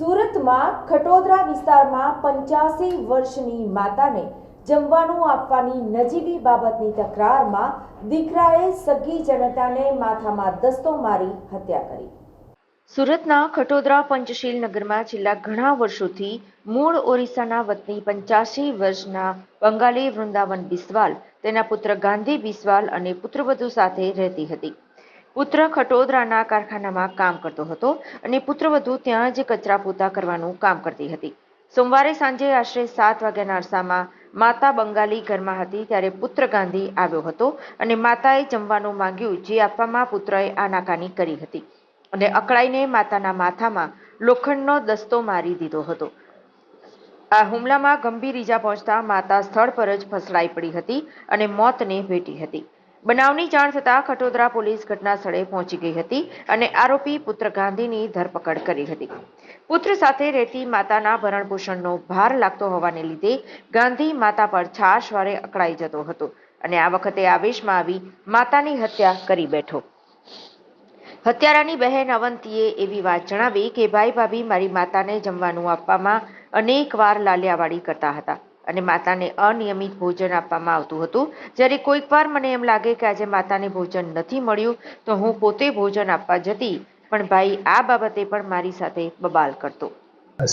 સુરતમાં ખટોદરા વિસ્તારમાં પંચ્યાસી વર્ષની માતાને જમવાનું આપવાની નજીવી બાબતની તકરારમાં દીકરાએ સગી જનતાને માથામાં દસ્તો મારી હત્યા કરી સુરતના ખટોદરા પંચશીલ નગરમાં છેલ્લા ઘણા વર્ષોથી મૂળ ઓરિસ્સાના વતની પંચ્યાસી વર્ષના બંગાળી વૃંદાવન બિસ્વાલ તેના પુત્ર ગાંધી બિસ્વાલ અને પુત્રવધુ સાથે રહેતી હતી પુત્ર ખટોદરાના કારખાનામાં કામ કરતો હતો અને પુત્રવધુ ત્યાં જ કચરા પોતા કરવાનું કામ કરતી હતી સોમવારે સાંજે આશરે સાત વાગ્યાના અરસામાં માતા બંગાલી ઘરમાં હતી ત્યારે પુત્ર ગાંધી આવ્યો હતો અને માતાએ જમવાનું માંગ્યું જે આપવામાં પુત્રએ આનાકાની કરી હતી અને અકળાઈને માતાના માથામાં લોખંડનો દસ્તો મારી દીધો હતો આ હુમલામાં ગંભીર ઈજા પહોંચતા માતા સ્થળ પર જ ફસડાઈ પડી હતી અને મોતને ભેટી હતી બનાવની જાણ થતાં ખટોદરા પોલીસ ઘટના સ્થળે પહોંચી ગઈ હતી અને આરોપી પુત્ર ગાંધીની ધરપકડ કરી હતી પુત્ર સાથે રહેતી માતાના ભરણપોષણનો ભાર લાગતો હોવાને લીધે ગાંધી માતા પર છાશ વારે અકળાઈ જતો હતો અને આ વખતે આવેશમાં આવી માતાની હત્યા કરી બેઠો હત્યારાની બહેન અવંતીએ એવી વાત જણાવી કે ભાઈ ભાભી મારી માતાને જમવાનું આપવામાં અનેકવાર વાર કરતા હતા અને માતાને અનિયમિત ભોજન આપવામાં આવતું હતું જ્યારે કોઈકવાર મને એમ લાગે કે આજે માતાને ભોજન નથી મળ્યું તો હું પોતે ભોજન આપવા જતી પણ ભાઈ આ બાબતે પણ મારી સાથે બબાલ કરતો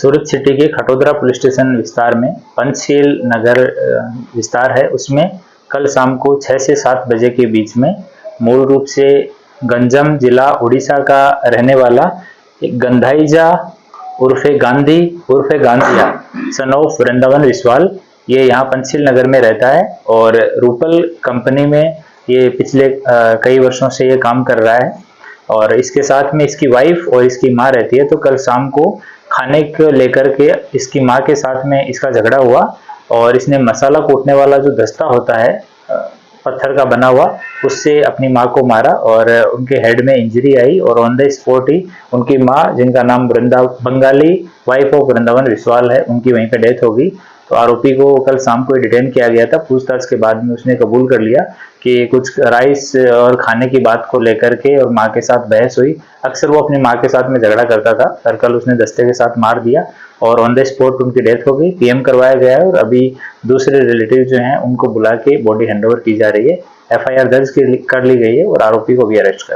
સુરત સિટી કે ખાટોદરા પોલીસ સ્ટેશન વિસ્તારમાં પંચશીલ નગર વિસ્તાર ہے उसमें कल शाम को 6 से 7 बजे के बीच में मूल रूप से गंजम जिला उड़ीसा का रहने वाला एक गंधाईजा उर्फ गांधी उर्फ गांधी सन ऑफ रेंदगन विश्वल ये यहाँ पंचशील नगर में रहता है और रूपल कंपनी में ये पिछले कई वर्षों से ये काम कर रहा है और इसके साथ में इसकी वाइफ और इसकी माँ रहती है तो कल शाम को खाने को लेकर के इसकी माँ के साथ में इसका झगड़ा हुआ और इसने मसाला कूटने वाला जो दस्ता होता है पत्थर का बना हुआ उससे अपनी माँ को मारा और उनके हेड में इंजरी आई और ऑन द स्पॉट ही उनकी माँ जिनका नाम वृंदा बंगाली वाइफ ऑफ वृंदावन विश्वाल है उनकी वहीं पर डेथ होगी तो आरोपी को कल शाम को डिटेन किया गया था पूछताछ के बाद में उसने कबूल कर लिया कि कुछ राइस और खाने की बात को लेकर के और माँ के साथ बहस हुई अक्सर वो अपनी माँ के साथ में झगड़ा करता था और कल उसने दस्ते के साथ मार दिया और ऑन द स्पॉट उनकी डेथ हो गई पीएम करवाया गया है और अभी दूसरे रिलेटिव जो हैं उनको बुला के बॉडी हैंड की जा रही है एफ दर्ज कर ली गई है और आरोपी को भी अरेस्ट कर